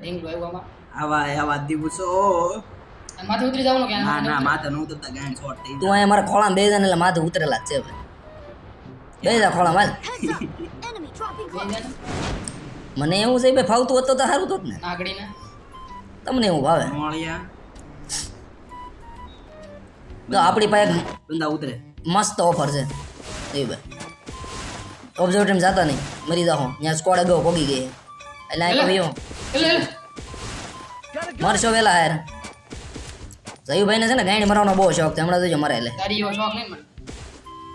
ઢીંગલો આવ્યો આમાં આવા આવા દિવસો માથે ઉતરી જવાનું કે ના ના માથે માથે ઉતરતા ગાંઠ શોર્ટ થઈ તું અહીંયા મારા ખોળામાં બેસી જા એટલે માથે ઉતરેલા જ છે ભાઈ બેસી ખોળામાં હાલ. મને એવું છે ભાઈ ફાવતું હતો તો સારું તો ને. તમને એવું ભાવે? મોળિયા તો આપણી પાસે બંદા ઉતરે. મસ્ત ઓફર છે. એ ભાઈ. ઓબ્ઝર્વેટરી જતા નહીં. મરી જાઓ. ત્યાં સ્કોડ અગાઉ પોગી ગઈ. એટલે એટલે એટલે મરશો વેલા યાર જયુભાઈને છે ને ગાંડ મરવાનો બહુ શોખ છે હમણાં જોજો મરે એટલે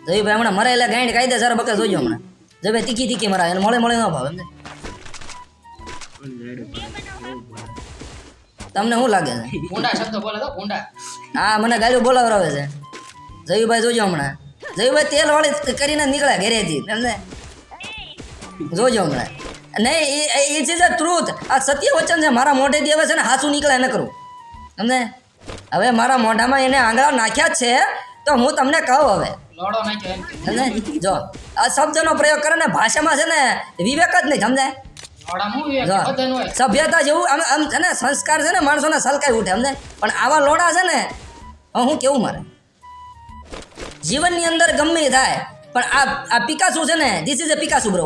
જયુભાઈ હમણાં મરે એટલે કાયદે કાયદેસર બકે જોજો હમણાં જયુભાઈ તીખી તીખી મરાય એને મળે મળે ન ભાવે તમને શું લાગે છે ભૂંડા શબ્દ બોલે તો ભૂંડા હા મને ગાડીઓ બોલાવરાવે છે જયુભાઈ જોજો હમણાં જયુભાઈ તેલ વાળી કરીને નીકળ્યા ઘરેથી તમને જોજો હમણાં નહીં એ ઇટ્સ ઇઝ અ ટ્રુથ આ સત્ય વચન છે મારા મોઢેથી હવે છે ને હાસું નીકળે ન કરું. તમને હવે મારા મોઢામાં એને આંગળા નાખ્યા છે તો હું તમને કહું હવે. જો આ શબ્દનો પ્રયોગ કરે ને ભાષામાં છે ને વિવેક જ નહીં સમજાય એ સભ્યતા જેવું આમ આમ છે ને સંસ્કાર છે ને માણસોને સલકાઈ ઉઠે સમજે? પણ આવા લોડા છે ને હું કેવું મારે? જીવનની અંદર ગમે થાય પણ આ આ પિકાસુ છે ને ધીસ ઇઝ અ પિકાસુ બ્રો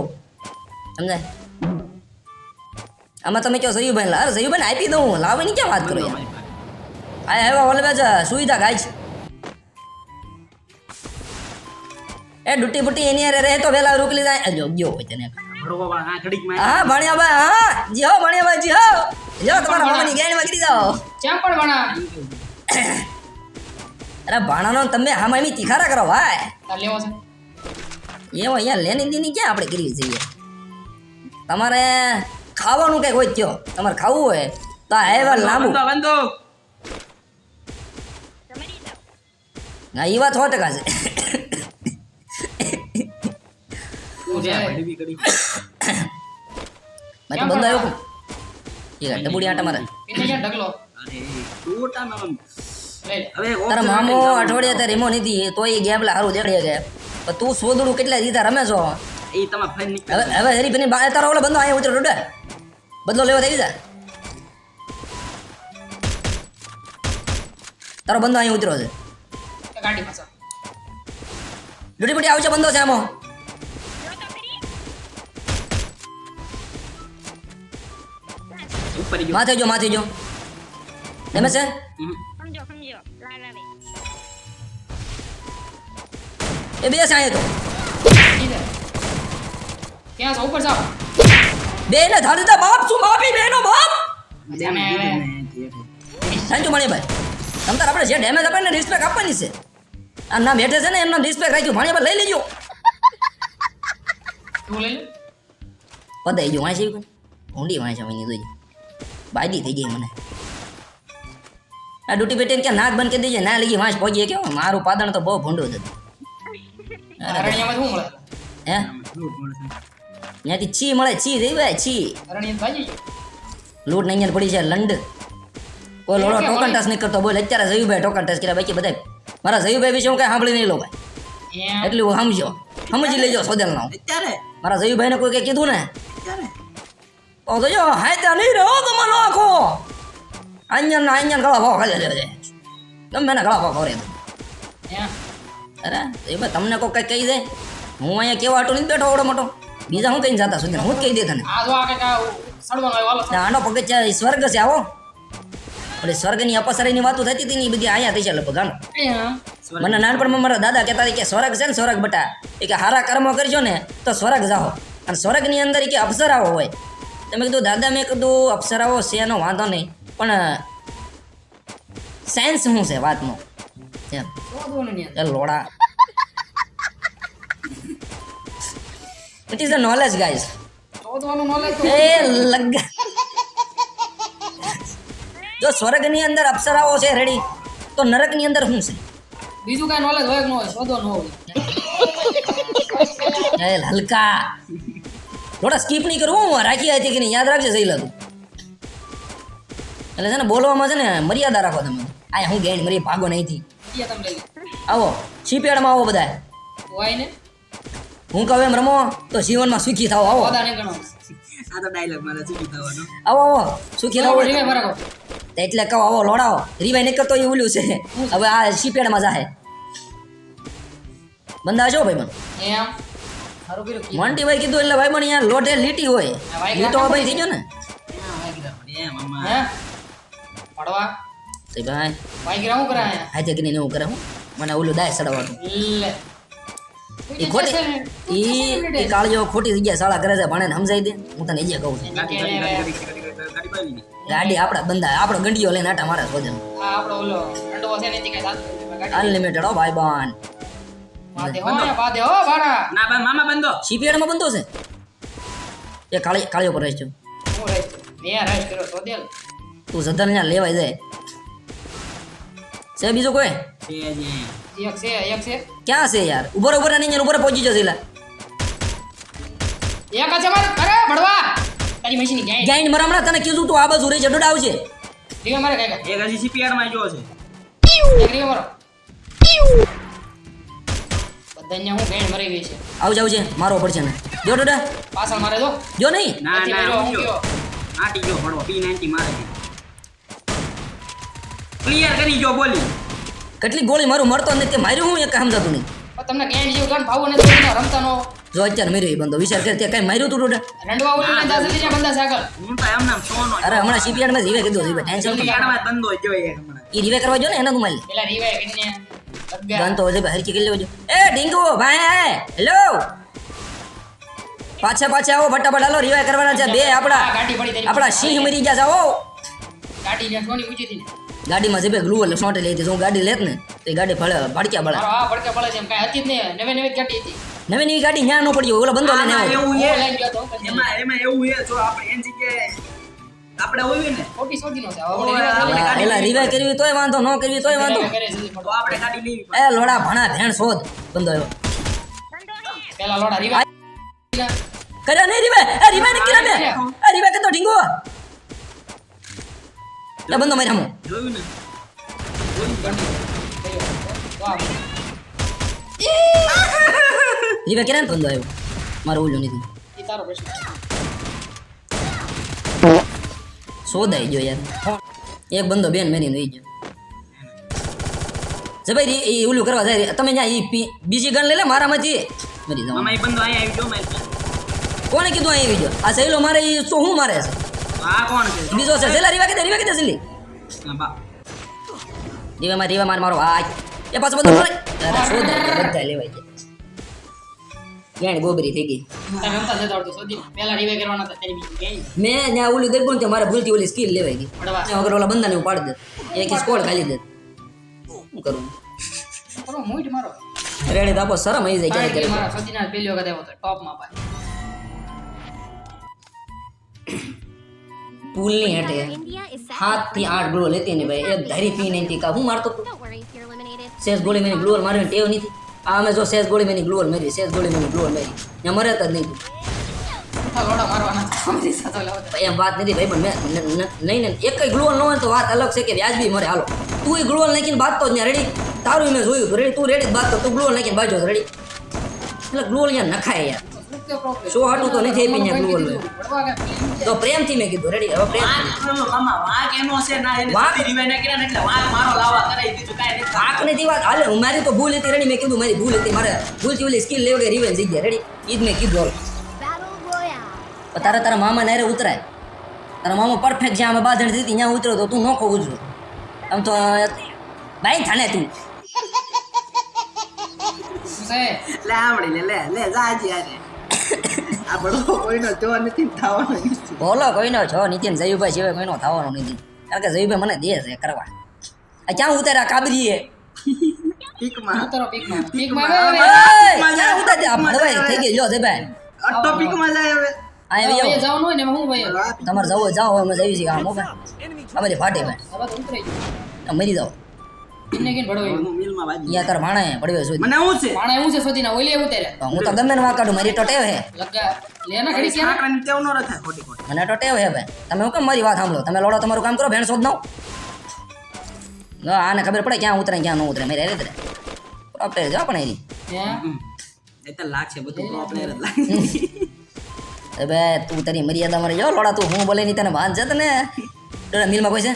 સમજાય આમાં તમે કહો સયુભાઈ લા સયુભાઈ આપી દઉં લાવવાની ક્યાં વાત કરો આ હવે ઓલવેજ સુવિધા ગાય છે એ ડૂટી બુટી એની અરે રહે તો વેલા રોકલી જાય. જો ગયો હોય તને. હા ભણ્યા ભાઈ હા જી હો ભણ્યાભાઈ જી હો. જો તમારા મામાની ગેણ વગડી જાઓ. ચેમ પણ ભણા? અરે ભાણાનો તમે હામાં એમી તીખારા કરો ભાઈ. લેવો છે. એવો અહીંયા લેની દીની ક્યાં આપણે કરવી જઈએ? તમારે ખાવાનું કઈ હોય થયો તમારે ખાવું હોય તો આ એવા લાંબુ. ના એ વાત સો ટકા છે. બાકી બંધ આવ્યો એ ડબુડી આટા મારે. તારા મામો અઠવાડિયા તે રીમો નીધી તો એ ગેમલા સારું દેખાડે છે. તું સોદડું કેટલા રીતે રમે છો? એ તમારે ફાઈન નીકળે હવે હરી બની તારો ઓલો બંધો આયા ઉતરો ડોડે બદલો લેવા થઈ જા તારો બંધો અહીં ઉતરો છે. લૂટી બુટી આવશે બંધો છે આમો. માથે જો માથે જો. એમ છે? એ બે છે અહીંયા તો. ક્યાં છો? ઉપર જાઓ. બે ને ધારી તા બાપ શું માફી બેનો બાપ? Thank you Manibhai. તમ તાર આપણે જે ડેમેજ આપે ને રિસ્પેક્ટ આપવાની છે. આ નામ હેઠે છે ને એમના રિસ્પેક્ટ રાખ્યું. ભણ્યા લઈ લેજો. તું લઈ લે. પદાઈ ગયો. વાંચી ઊંડી વાંચા વહીની જોઈ બાયદી થઈ ગઈ મને. આ ડ્યુટી પેટીને ક્યાં નાક બંધ કરી દેજે? ના લઈ વાંચ પહોંચીએ કેવું મારું પાદણ તો બહુ ભૂંડું હતું. હે. ત્યાંથી ચી મળે ચી ભાઈ ચી. લૂંટ નહીં પડી છે લંડ. કોઈ લોડો ટોકન? ટચ નહીં કરતો બોલ અત્યારે જયુભાઈ ટોકન ટચ કર્યા બાકી બધા મારા જયુભાઈ વિશે હું કઈ સાંભળી નહીં લો ભાઈ એટલું હું સમજો. સમજી લેજો સોદેલ નો મારા જયુભાઈને કોઈ કંઈ કીધું ને? ઓ તો જો હાય ત્યાં નહીં રહ્યો તમારો આખો આંજન ના આંજન ગળા ભાવ ખાલી લેવા જાય તમે ને ગળા ભાવ એમ. અરે એ ભાઈ તમને કોઈ કઈ કહી દે? હું અહીંયા કેવા આટો નહીં બેઠો ઓડો મોટો. બીજા હું કઈ જતા સુધી હું જ કહી દે તને. ને આનો પગથિયા સ્વર્ગ છે આવો. એટલે સ્વર્ગની અપસરીની વાતો થતી હતી ને બધી અહીંયા થઈ છે લગભગ આનો. મને નાનપણમાં મારા દાદા કહેતા કે સ્વર્ગ છે ને સ્વર્ગ બટા એ કે હારા કર્મો કરજો ને તો સ્વર્ગ જાઓ. અને સ્વર્ગની અંદર એ કે અપ્સરાઓ હોય. તમે કીધું દાદા મેં કીધું અપ્સરાઓ છે એનો વાંધો નહીં. પણ સેન્સ શું છે વાતનો? લોડા. It is a knowledge guys એ લગ જો સ્વર્ગની અંદર અપ્સરાઓ છે રેડી તો નરકની અંદર શું છે? બીજું કાંઈ નોલેજ હોય કે ન હોય એ હલકા થોડા સ્કીપ નહીં કરવું હું રાખી હતી કે નહીં યાદ રાખજે સહી લાગુ. એટલે છે ને બોલવામાં છે ને મર્યાદા રાખો તમે. આ હું ગેણ મરી ભાગો લઈ લો આવો શીપેડમાં આવો બધા હોય ને? હું કહું એમ રમો તો જીવનમાં સુખી થાવ આવો. સોદા નહીં ગણો આ તો ડાયલોગ મારે ચૂકી થવાનો. આવો આવો સુખી થાવ એટલે કહો આવો લોડાવો રીવાય નહીં કરતો એ ઓલું છે. હવે આ શીપેડમાં જાહે. બંદા જો ભાઈ મને સારું ભાઈ કીધું. એટલે ભાઈ મને અહીંયા લોટે લીટી હોય. લીટો ભાઈ થઈ ગયો ને? પડવા? ભાઈ વાગીરા શું કરે અહીંયા? હાથે કરીને એવું કરે હું મને ઓલું દાય સડાવવાનું લે એ ખોટી? કાળજો ખોટી શાળા કરે છે ભણે સમજાઈ દે. હું તને કહું છું. ગાડી ગંડીઓ લઈને આટા મારે અનલિમિટેડ હો ભાઈ બાન બાંધે હો અહીંયા બાંધે હો ભાડા ના બા મામા બંધો. છે? એ કાળી કાળીઓ પર રહેજો તું ત્યાં લેવાય જાય. છે બીજું કોઈ? એક છે એક છે. ક્યાં છે યાર? ઊભો ઊભો રહો, નીચે ઊભો પહોંચી જશે લા એક છે મારે અરે ભડવા તારી મશીન ક્યાંય ગાઈન મરા હમણાં તને કીધું તું આ બાજુ રે જડડ આવજે. આવશે મારે કાકા. એક હજી સીપીઆરમાં જો છે? એક રીવે મારો. બધા અહીંયા હું ગેણ મરી ગઈ છે. આવજે આવજે મારવો પડશે ને જો ડોડા. પાછળ મારે જો. જો નહીં? ના ના હું ગયો. આટી ગયો પડવો P90 મારે ક્લિયર કરી જો બોલી. કેટલી ગોળી મારું મળતો નથી તે માર્યું હું એક સમજાતું નહીં. તમને કેમ જીવ ગણ ભાવો નથી તમને રમતા નો જો અત્યારે મેર્યો એ બંદો વિચાર કર તે કઈ માર્યું તું ડોડા? રંડવા ઓલી ને દાસ લીધા બંદા સાગર. હું તો એમ નામ સોનો અરે હમણાં સીપીઆરમાં રીવે કીધું રીવે ટેન્શન સીપીઆરમાં બંદો જ જોઈએ હમણાં. એ રીવે કરવા જો ને એના તું પેલા રીવે કરીને ગન તો હજી હરકી કરી લેજો. એ ડીંગો ભાઈ હેલો. પાછા પાછા આવો ફટાફટ હાલો રિવાય કરવાના છે. બે આપડા આ ગાડી પડી તારી આપણા સિંહ મરી ગયા છે આવો કાઢી ને સોની ઊંચી ને ગાડીમાં જે બે ગ્લુ એટલે સોંટે લઈ હતી હું ગાડી લેત ને તો એ ગાડી ફળે ભડક્યા ભળે આ પડકે છે એમ કાંઈ હતી જ નહીં. નવી નવી ગાડી હતી. નવી નવી ગાડી ન્યા ન પડ્યો ઓલો બંધો લઈને આવ્યો. એવું એ ગયો તો એમાં એમાં એવું એ જો આપણે એની જગ્યાએ આપણે હોય ને ખોટી શોધી નો છે આપણે કરી. એલા રિવાય કરવી તોય વાંધો ન કરવી તોય વાંધો. કરે તો આપણે ગાડી લેવી પડે. એ લોડા ભણા ભેણ શોધ બંધો આવ્યો. પેલા લોડા રીવે કર્યા નહીં રિવાય એ રિવાય ને કર્યા ને એ રિવાય કતો ઢીંગો. એ બંધો મારી સામું જોયું ને વાહ રિવાય કર્યા ને બંધો આવ્યો મારો ઓલું નથી એ શોધાઈ ગયો યાર એક બંદો બેન મેરીને વહી ગયો જભાઈ એ ઓલું કરવા જાય તમે ત્યાં ઈ બીજી ગન લઈ લે મારામાંથી મરી જાવ મામા એ બંધો અહીંયા આવી જો મારી કોણે કીધું અહીં આવી ગયો આ સહેલો મારે એ શું હું મારે છે આ કોણ છે? બીજો છે સેલા રીવા કીધે રીવા સેલી રીવા માં રીવા માર મારો આ એ પાછો બધું અરે બધા લેવાય ગયા જાણે ગોબરી થઈ ગઈ. તને રમતા જતા આવડતું શોધી પેલા રીવે કરવાના હતા તારી બીજી મેં ઓલું દેખું ને મારે ભૂલથી ઓલી સ્કીલ લેવાઈ ગઈ વગર ઓલા બંદાને હું પાડી દે. એક સ્કોડ ખાલી દે. શું કરું? કરો મૂઈટ મારો. રેડી તો શરમ આવી જાય ક્યારેક મારા સદીના પહેલી વખત આવ્યો ટોપમાં પાછો પુલની હેઠે India is set. સાતથી આઠ ગ્લો લેતી ને ભાઈ એક ધારી પી નહીં કા હું મારતો તું Don't worry if you're eliminated. સેસ ગોળી મેની ગ્લોઅર મારવાની ટેવ નથી આ અમે જો સેસ ગોળી મેની ગ્લોઅર મારી સેસ ગોળી મેની ગ્લોઅર મારી ત્યાં મરે જ નહીં તું મોટા લોડા મારવાના હતા. અમારી સાથે લાવતા એમ વાત નથી ભાઈ પણ મેં ન- ન- નહીં ને એક ગ્લોઅર ન હોય તો વાત અલગ છે કે વ્યાજબી મરે હાલો તું એ ગ્લોઅર નાખીને બાંધતો જ ત્યાં રેડી તારું મેં જોયું તું રેડી તું રેડી જ બાંધતો તું ગ્લોઅર નાખીને બાજો રેડી એટલે ગ્લોઅર અહીંયા નખાય યાર શું તો પડવા કાંઈ feeling છે. તો પ્રેમથી મેં કીધું રેડી હવે પ્રેમ. વાંક મામા વાંક એનો છે ના એને વાંક? રિવાઈ ના કર્યા એટલે વાંક મારો લાવા કરાઈ દીધું કાઈ નથી પાક નથી વાત? હાલે હું મારી તો ભૂલ હતી રેડી મેં કીધું મારી ભૂલ હતી મારે ભૂલથી ઓલી સ્કિલ લેવડે રિવેન્જ જઈ ગયા રેડી ઈ જ મેં કીધું હાલો. તારા તારા મામા નારે ઉતરાય. તારા મામા પરફેક્ટ જ્યાં અમે બાંધણ દીધી ત્યાં ઉતરો તો તું નોખો ઉજરો આમ તો બાઈ થાને તું. લે લે લે લે જાજી યારે આ બડો કોઈનો જોવા નથી થવાનો બોલો કોઈનો છો નીતિન જયુભાઈ સિવાય કોઈનો થવાનો નથી. કારણ કે જયુભાઈ મને દે છે કરવા. આ ક્યાં ઉતાર્યા? કાબરીએ. પીકમાં. ઉતારો. ક્યાં ઉતાર્યા? આ થઈ ગઈ. લ્યો જયભાઈ આ જાય હવે. આ જવાનું હોય ને ભાઈ? તમારે જવું જાઓ. અમે જઈએ છીએ આમ મોબાઈલ. અમારી ફાટી ભાઈ મરી જાઓ. કીને ભડવાયું. હું મિલમાં વાજી અહીંયા તાર ભાણા પડ્યો છું? મને છે છે ઓલી. હું તો ગમે ને વાં કાઢું મારી તો ટેવ હે. લગા લે ના ક્યાં? ટેવ ન રખાય ખોટી ખોટી. મને તો ટેવ હે ભાઈ. તમે હું કેમ મારી વાત સાંભળો? તમે લોડો તમારું કામ કરો ભેણ શોધ નાવ આને ખબર પડે ક્યાં ઉતરે ક્યાં ન ઉતરે મેરે પ્રોપર જો પણ એની. હે? એ તો લાગશે બધું તારી મર્યાદા મારે જો લોડા તું હું બોલે નહીં તને ભાન છે તને મિલમાં કોઈ છે?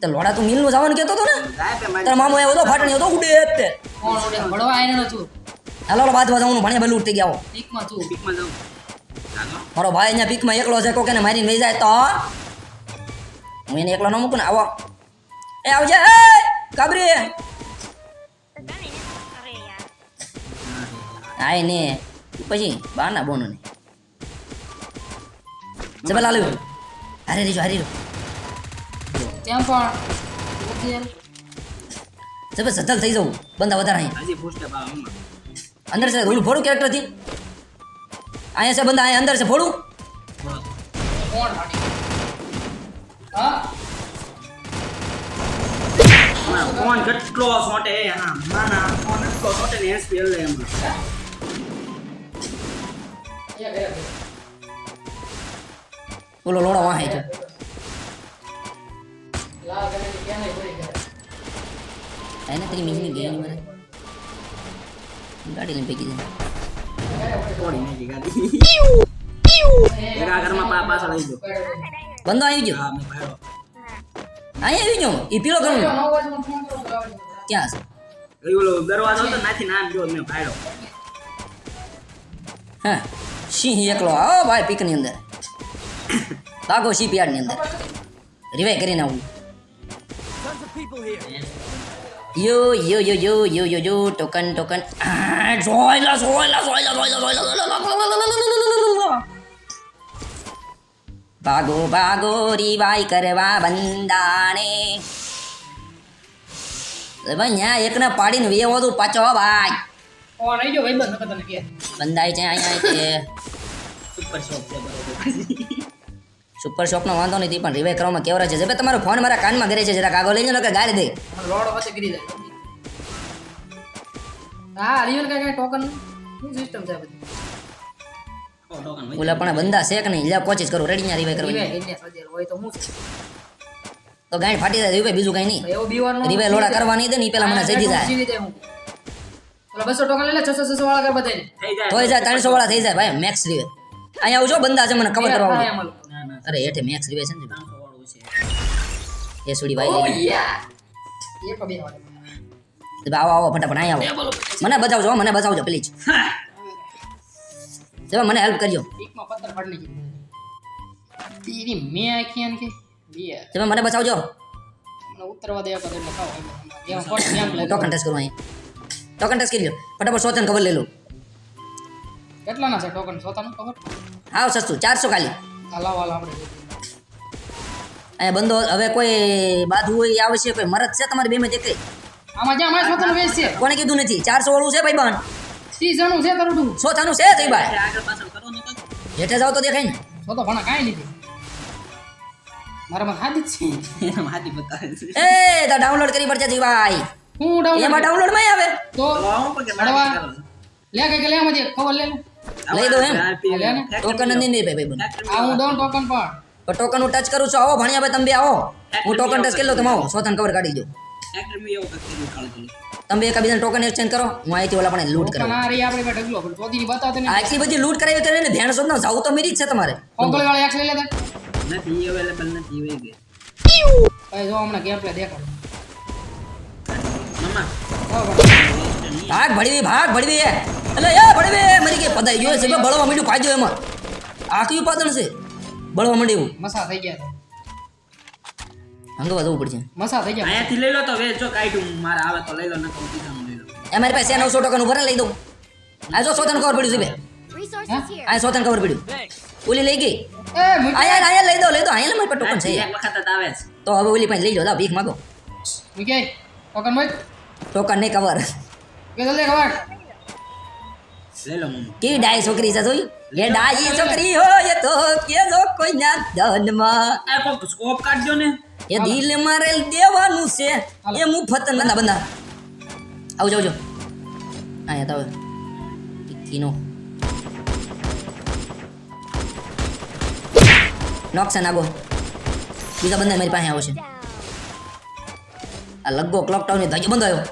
તો લોડા તું મિલનું જવાનું કહેતો હતો ને? તારા મામો એવો તો ફાટણી હતો ઉડે તે. કોણ ઉડે? ભણવા આયનો છું. હાલો બાદ બાદ હું ભણે ભલું ઉઠી ગયા પીકમાં છું. પીકમાં જાઉં મારો ભાઈ અહીંયા પીકમાં એકલો છે કોકે મારીને વહી જાય તો. હું એને એકલો ન મૂકું ને આવો. એ આવજે એ કાબરી આય ને. પછી બાના બોનો ને જબલ આલુ હારે રીજો હારી રહ્યો ત્યાં પણ જબલ સતલ થઈ જવું બંદા વધારે અહીં. હજી પૂછતે બા અંદર છે ઓલું ફોડું કેરેક્ટરથી. અહીંયા છે બંદા અહીંયા અંદર છે ફોડું કોણ હાડી હા? કોણ ફોન કેટલો સોટે હા માના ફોન એટલો સોટે ને એસપી એટલે એમ બોલો ઓલો લોડો વાહે છે. ગઈ ની મારે ગાડી લઈને ભેગી જાય તોડી નાખી ગાડી એના ઘરમાં પા પાછળ આવી ગયો બંદો આવી ગયો હા મેં પાડ્યો અહીંયા આવી ગયો એ પીળો કલર નવ વાગે ફોન કરો તો આવજો. ક્યાં છે એ ઓલો દરવાજો હતો નાથી નામ જો મેં પાડ્યો હા સિંહ એકલો આવો ભાઈ પીકની અંદર ભાગો શીપ યાર્ડની અંદર રિવાઈ કરીને આવું યો યો યો યો યો યો યો ટોકન ટોકન આ, જોઈલા જોઈલા જોઈલા જોઈલા જોઈલા જોઈલા ભાગો ભાગો રિવાઈ કરવા બંદાને ભાઈ ન્યા એકને પાડીને વેવો તું પાછો ભાઈ ફોન આવી ગયો ભાઈ બંધ તને કે બંધાય છે અહીંયા છે સુપર શોપ છે બરોબર સુપર શોપનો વાંધો નથી પણ રિવાઈ કરવામાં કેવરા છે? જબે તમારો ફોન મારા કાનમાં ઘરે છે જરા કાગો લઈ કે ગાળી દે. રોડ લોડો વચ્ચે કરી જાય હા રિયલ કઈ ટોકન શું સિસ્ટમ છે બધી? ઓલા પણ બંદા છે કે નહીં? લે કોચિસ કરું રેડી ન્યા રિવાઈ રિવાય કરવાની. હોય તો હું તો ગાંઠ ફાટી જાય રિવાઈ બીજું કઈ નહીં. એવો બીવાનો રિવાઈ લોડા કરવા નહીં દે ને પેલા મને જઈ જાય. જીવી દે હું. ઓલા બસો ટોકન લઈ લે છસો છસો વાળા કર બધાને થઈ જાય. ત્રણસો વાળા થઈ જાય ભાઈ મેક્સ રિવાઈ અહીંયા આવજો બંદા છે મને ખબર કરવા અરે હેઠે મેક્સ રિવાઈ છે ને એ સુડી Oh, ભાઈ yeah. એક બે આવો આવો ફટાફટ અહીંયા આવો. મને બચાવજો હો, મને બચાવજો પ્લીઝ તમે મને હેલ્પ કરજો. તમે મને બચાવજો મને ઉતરવા દે આપણે એટલે એમ કોટ એમ લે ટોકન ટેસ્ટ કરું અહીં. ટોકન ટેસ્ટ કરી લો ફટાફટ સોતન ખબર લઈ લો. કેટલા ના છે ટોકન? સોતાનું ખબર? હાવ સસ્તું. ચારસો ખાલી. હલાવ આપણે. અહીંયા બંધો હવે કોઈ બાધુ હોય એ છે કોઈ મરદ છે તમારી બે માં એક આમાં જ્યાં મારે સોતાનું વેચ છે. કોને કીધું નથી? ચારસો વાળું છે ભાઈ બાન ત્રીસ જણું છે તરડું તું. સોથાનું છે જઈ ભાઈ આગળ પાછળ કરો ને કાંઈક. હેઠે જાવ તો દેખાય ને. સોતો ભણા કાંઈ નથી મારામાં હાદી છે હાથી બતાવે છે. એ તો ડાઉનલોડ કરી પડશે જી ભાઈ. હું ડાઉનલોડ એમાં ડાઉનલોડમાં આવે? તો તો આવું. લે કે લે મજે ખબર લે લે. લઈ દો એમ. ટોકન નહીં નહીં ભાઈ ભાઈ આ હું દઉં ટોકન પણ. તો ટોકન હું ટચ કરું છું. આવો ભણ્યા ભાઈ તમે બે આવો. હું ટોકન ટચ કરી લો તમે આવો. સોથાન કવર કાઢી દો. તમે બે એકબીજાને ટોકન એક્સચેન્જ કરો. હું અહીંથી ઓલા પણ લૂટ કરાવું. આ રહી આપણે બે ઢગલો. પણ ચોથી બતાવતો ને આ બધી લૂટ કરાવી તો એને ધ્યાન શોધ ના જાવ તો મેરી જ છે તમારે. કોંકળી વાળા એક્સ લઈ લેતા નથી અવેલેબલ નથી એ ગઈ ભાઈ જો હમણાં ગેમ પ્લે દેખાડો મમ્મા ભાગ ભડવી ભાગ ભળવી એટલે એ ભળવી મરી ગઈ પદાઈ ગયો છે બળવા માંડ્યું પાજો એમાં. આખી ઉપાદન છે. બળવા માંડ્યું મસા થઈ ગયા હંગવા જવું પડશે. મસા થઈ ગયા અહીંયાથી લઈ લો તો વે જો કાઢ્યું મારે આવે તો લઈ લો નકર હું બીજાનું લઈ લો એ મારી પાસે નવસો ટકાનું ભરે લઈ દઉં. આ જો સોતન ખબર પડ્યું છે બે. આ સોતન ખબર પડ્યું. ઓલી લઈ ગઈ. એ મૂકી આયા આયા લઈ દો લઈ દો. આયા મારી પાસે ટોકન છે. એક વખત જ આવે છે. તો હવે ઓલી પાસે લઈ લો લાવ ભીખ માંગો. મૂકી ટોકન મૂક ટોકન નહીં કવર કે જલ્દી મમ્મા કેવી ડાય છોકરી છે જોઈ એ ડાય છોકરી હોય તો કેજો કોઈના ધનમાં. આ કોક સ્કોપ કાઢજો ને. એ દિલ મારેલ દેવાનું છે. એ મુફત ના બંદા આવજો આવજો આયા તો કિનો નોક્સન આગો. બીજા બંદા મારી પાસે આવશે આ લગો ક્લોક ટાઉનની ધાજો બંધ આવ્યો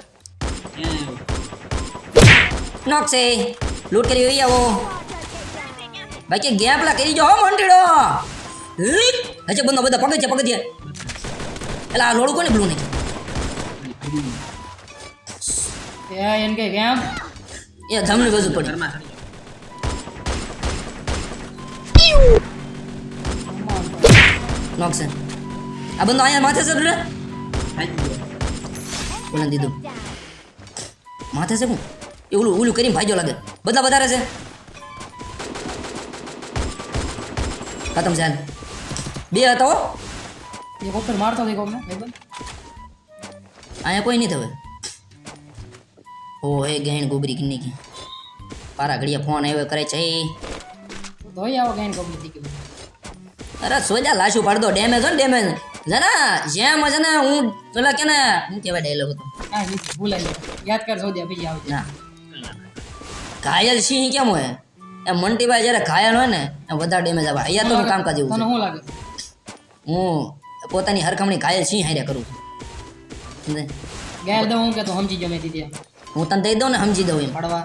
નોક્સે લૂટ કરી હોય આવો. બાકી ગેપ લા કરી જો હો મંડીડો હજે બંધો બધા પગે છે પગે છે. એટલે આ લોડું કોને બ્લુ નહીં? એ એને કે કેમ એ જમણી બાજુ પડી. ઘરમાં ચડી નોક છે. આ બંધો અહીંયા માથે છે રે ગયો. બોલે દીધું? માથે છે હું એ ઓલું ઓલું કરીને ભાઈજો લાગે. બધા વધારે છે. ખતમ છે બે હતા એક ઉપર મારતો હતો કોકને અહીંયા કોઈ નહીં થવે. ઓ એ ગેણ ગોબરી કિન્ની કી પારા ઘડિયા ફોન આવ્યો કરે છે. ધોઈ આવો ગેણ ગોબરી ગયું અરે સોજા લાશુ પાડ દો. ડેમેજ હો ને ડેમેજ જરા જેમ છે ને હું પેલા કે ને હું કહેવાય ડાયલોગ હતો. ભૂલાઈ યાદ કર સોજા બીજી આવજે. ના. ઘાયલ સિંહ કેમ હોય? એ મંટીભાઈ જ્યારે ઘાયલ હોય ને એમ વધારે ડેમેજ આવે. અહીંયા તો કામકાજ એવું તને શું લાગે? હું પોતાની હરખામણી ઘાયલ સિંહ હારે કરું છું. ગેર દઉં હું કે તો સમજી ગયો મેં દીધી હું તને દઈ દઉં ને સમજી દઉં એમ. પડવા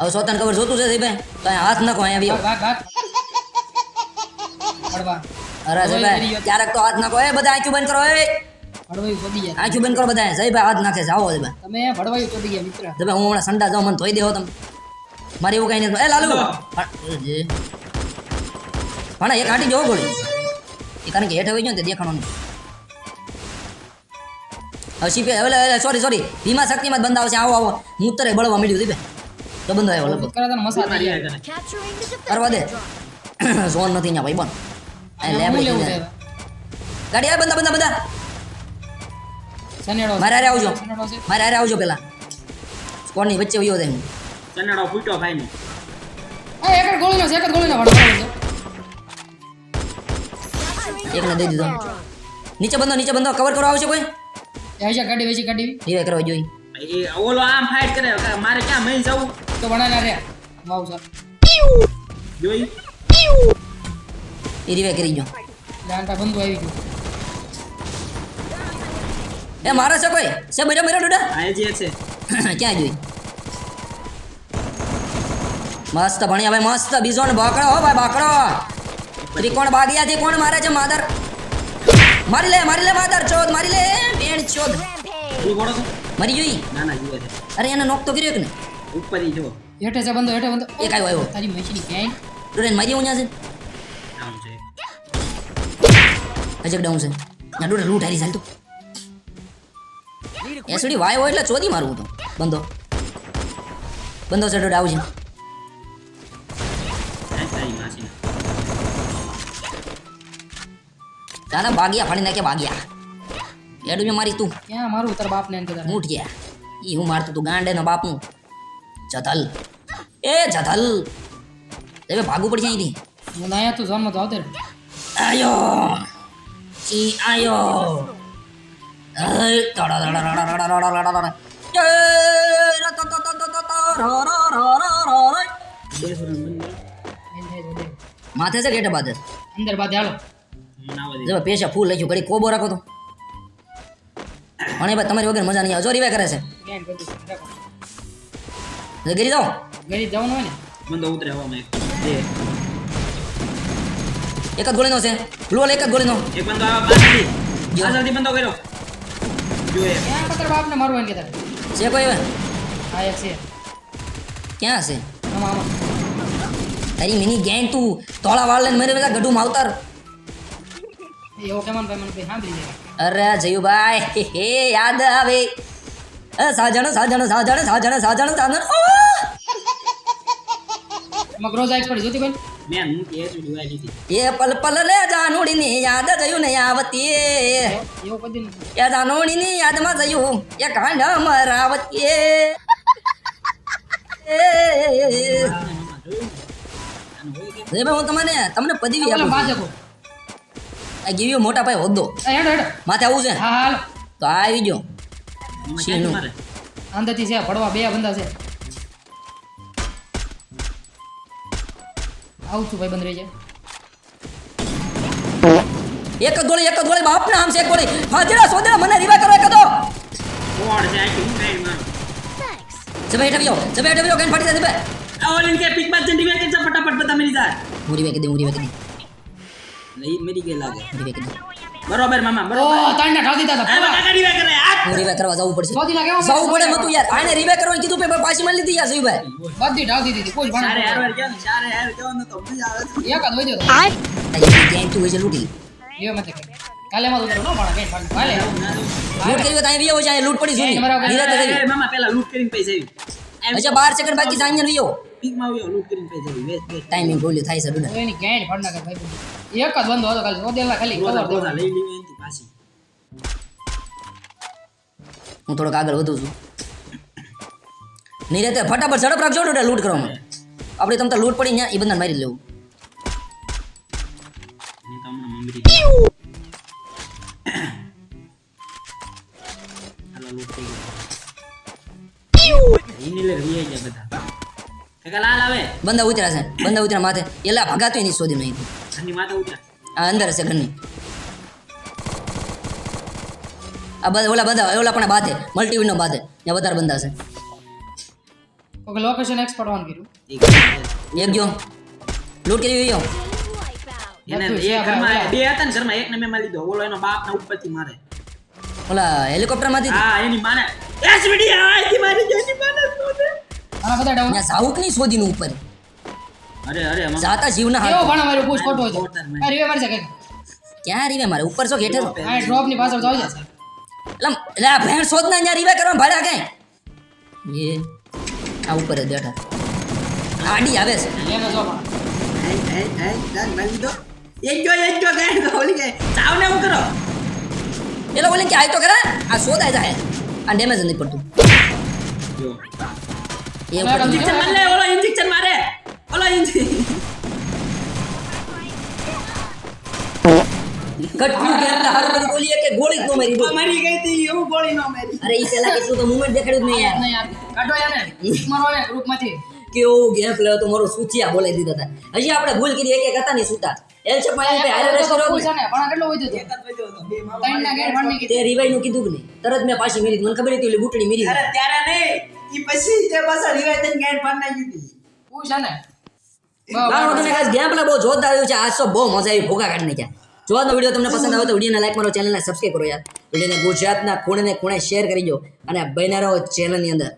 હવે સોતાને ખબર જોતું છે ભાઈ? તો હાથ નાખો અહીંયા પડવા અરે ભાઈ ક્યારેક તો હાથ નાખો. એ બધા આંખું બંધ કરો એ. ભડવાયું ચોદી ગયા. આંખું બંધ કરો બધા જયભાઈ હાથ નાખે છે. આવો તમે ભડવાયું ચોદી ગયા મિત્ર. જયભાઈ હું હમણાં સંડા જાઉં મને ધોઈ દેવો તમે. મારે એવું કઈ નથી. એ લાલુ! પણ એક આંટી જોવો ગોળી. એ કારણ કે હેઠ આવી ગયો ને દેખાણો હવે શીપે હવે સોરી સોરી ધીમા શક્તિમાં બંધ આવશે. આવો આવો. હું તરે બળવા મળ્યું દીપે તો બંધ આવ્યો લગભગ. કરવા દે. સોન ઝોન નથી ત્યાં ભાઈ બન ગાડી આવે બંધા બંધા બધા મારે હારે આવજો. મારે હારે આવજો પેલા. સ્કોડની વચ્ચે વયો થાય હું. ચનાડો ફૂટ્યો ભાઈ નો. એ એક જ ગોળીનો છે એક જ ગોળીનો ભડવાયો એક એકને દઈ દીધો. નીચે બંધો નીચે બંધો કવર કરવા આવશે કોઈ? હશે ગાડી વેચી કાઢી. ધીરે કરવા જોઈ એ ઓલો આમ ફાઈટ કરે મારે ક્યાં મઈ જવું? તો બનાના રે વાવ સર જોઈ? એ રીવે કરી ગયો. લાંટા બંધુ આવી ગયો. એ મારે છે કોઈ? છે બેઠો બેઠો ડોડા? આ જે છે. ક્યાં જોઈ? મસ્ત ભણ્યા ભાઈ મસ્ત. બીજો ને બાકડો હો ભાઈ બાકડો. ત્રિકોણ બાગિયાથી કોણ મારે છે માદર? મારી લે મારી લે માદર ચોદ મારી લે. બેન ચોદ. મરી જોઈ ના ના જીવે છે. અરે એને નોક તો કર્યો કે ને ઉપર ઈ જો. હેઠે છે બંદો હેઠે બંદો એક આવ્યો આવ્યો. તારી મૈસીની ક્યાંય ડોરેન મારી હું છે આમ છે. અજક ડાઉન છે. ના ડોરે લૂંટ હારી ચાલતો એસડી વાય હોય એટલે ચોદી મારું તો બંધો. બંધો છે ડોરે આવશે તારા બાગિયા ફાડી નાખે બાગિયા એડું મેં મારી તું ક્યાં મારું તારા બાપને એમ કહેતા મૂઠ ગયા ઈ હું મારતું તું ગાંડે નો બાપનું જધલ એ જધલ હવે ભાગવું પડશે અહીંથી હું અહીંયા તું ઝોનમાં તો આવતે રહે. આયો ઈ આયો અય તડા તડા રડા રડા રડા રડા રડા એ ર ત ત ત ત ત ત ર ર ર ર ર ર. બે સુરન બંધ એમ થાય તો દે. માથે છે ગેટ બાદ અંદર બાદ હાલો મનાવા દે જો પેશા ફૂલ લખ્યું ઘડી કોબો રાખો તો. અને ભાઈ તમારી વગર મજા નહીં આવે. જો રીવે કરે છે. ગીરી જાઓ. ગરીબ જવાનું હોય ને? બંધો ઉતરે હવામાં એક. જ ગોળીનો છે. ગ્લોલ એક જ ગોળીનો. એક બંદો આવા પાછળથી જો. પાછળથી બંધો કર્યો. જો એ. ક્યાં તારા બાપને મારવા એમ કહેતા છે કોઈ હા એક છે. ક્યાં છે? આમાં આમાં. તારી મિની ગેંગ તું. તોળા વાળ લઈને મરી બધા ગઢું માવતર. એવો કેમન ભાઈ મને સાંભળી જાય અરે જયુભાઈ હે, હે યાદ આવે. સાજણ સાજણ સાજણ સાજણ સાજણ સાજણ. મગરો જાય પડી જોતી ભાઈ. મેં લીધી. એ પલ પલ યાદ જયું ને આવતી. એવો કદી નથી એ જાનુડીની યાદમાં જયું એ કાંડ મરાવતી. એ ભાઈ હું તમને તમને પદવી આપું. કો આ ગીવ્યો મોટા ભાઈ હોદ્દો. હેડો હેડો. માથે આવું છે હા હાલો. તો આ આવી ગયો. શીનું. અંદરથી છે પડવા બે બંદા છે. આવું છું ભાઈ બંધ રહી જાય એક જ ગોળી એક જ ગોળી બાપ આમ છે એક ગોળી. હાજરા સોદરા મને રીવા કરો એક તો. કોણ છે આ? હું કાંઈ મારું જબે હેઠ આવ્યો જમે હેઠ આવ્યો ફાટી જાય જબે ઓલ ઇન કે પિક બાદ જંડી કે ફટાફટ બધા મરી જાય. હું રીવે કીધી હું રીવે કીધી નહીં મરી ગઈ લાગે રીવે કીધી બરોબર ઓ બરોબર તાંડા દીધા હતા કાકા રીવા કરે આ રીવે કરવા જવું પડશે સોદી લાગે જવું પડે મતું યાર આને રીવે કરવાનું કીધું પેપર પાછી મારી લીધી યાર જીવભાઈ બધી દીધી સારે તો મજા આવે તું હોય છે લૂંટી એ કાલે માં ઉતરો નો ભણ કે કાલે લૂંટ કરી તો અહીં વિયો છે અહીં પડી નિરાતે મામા લૂટ કરીને પૈસા આવી અચ્છા બાર સેકન્ડ બાકી સાંજે અહીંયા વિયો પીક આવ્યો લૂટ કરીને પૈસા વેચ ટાઈમિંગ ભૂલ્યું થાય છે ડુડા. એની ગેંડ ભણ ના કર ભાઈ. એક જ બંધો હતો ખાલી ઓદેલા ખાલી ગોળા કવર લઈ લીધી એની પાછી. હું થોડોક આગળ વધુ છું. નિરાતે ફટાફટ ઝડપ રાખજો ડુડા લૂંટ કરવામાં આપણે તમ તો લૂંટ પડી ને એ બધાને મારી લેવું. તમને તો ગઈ એની લે બધા. કાકા લાલ આવે. બંદા ઉતર્યા છે બંદા ઉતરા માથે. એલા ભગાતો એની શોધી નહીં ઘરની માથે ઉતરા આ અંદર છે ઘરની. આ બધા ઓલા બધા ઓલા પણ બાધે મલ્ટી વિન્ડો બાથે. ત્યાં વધારે બંદા છે. ઓકે લોકેશન એક્સપર્ટ ઓન કર્યું? એક ગયો. લૂટ કરી ગયો? એને એ ઘરમાં બે હતા ને ઘરમાં એકને મેં લીધો ઓલો એનો બાપ ના ઉપરથી મારે. ઓલા હેલિકોપ્ટરમાંથી હા એની માને. એસવીડી આઈથી મારી એની માને શોધે. આના બધા ડાઉન ત્યાં ની નહીં નું ઉપર. અરે અરે. જાતા જીવના કેવો હાથ ભણ મારું પૂછ ખોટો છે. આ રીવે મારી શકે ક્યાં રીવે મારે ઉપર છો ઘેઠે છો આ ડ્રોપની પાછળ જાવ છે લમ એટલે ભેણ શોધ ના રીવે કરવા ભાડા કઈ એ આ ઉપર બેઠા. આડી આવે છે. એને જો પણ. જાન મારી. એક જો એક જો ગાય ઓલી ગાય ચાવ હું કરો. કે આય તો કરે આ શોધાય જાય. આ ડેમેજ નથી પડતું. જો. એ ઉપર ઇન્જેક્શન માર લે ઓલો ઇન્જેક્શન મારે. ઓલો ઇન્જેક્શન કે એટલે હારું કરી બોલીએ કે ગોળી નો મારી બોલ. ગઈ તી એવું ગોળી ન મારી. અરે ઈ પેલા કેટલું તો મુવમેન્ટ દેખાડ્યું નહીં યાર. નહીં યાર કાઢો યાર મારો ને ગ્રુપ ગેમ પ્લે હતો મારો સૂચિયા બોલાઈ દીધા હતા. હજી આપણે ભૂલ કરી એક એક હતા નહીં સૂતા. એલ છે પણ એમ હારે રેસ કર્યો પૂછ ને. પણ કેટલો હોય તો ત્રણ ના ગેટ ભણ તે રિવાઈ નું કીધું કે નહીં. તરત મેં પાછી મેરી મને ખબર હતી ઓલી બુટડી મેરી અરે ત્યારે નહીં ઈ પછી તે પાછા રિવાઇઝ થઈને ગાય પાડ નાખી દીધી. પૂછ ને? લાવો તમે guys, ગેમ બહુ જોરદાર આવ્યું છે. આજ તો બહુ મજા આવી ભોગા કાઢી નાખ્યા જો આજનો વીડિયો તમને પસંદ આવે તો વિડીયોને લાઈક મારો ચેનલને સબસ્ક્રાઈબ કરો યાર. વિડીયોને ગુજરાતના ખૂણે ને ખૂણે શેર કરી દો અને રહો ચેનલની અંદર.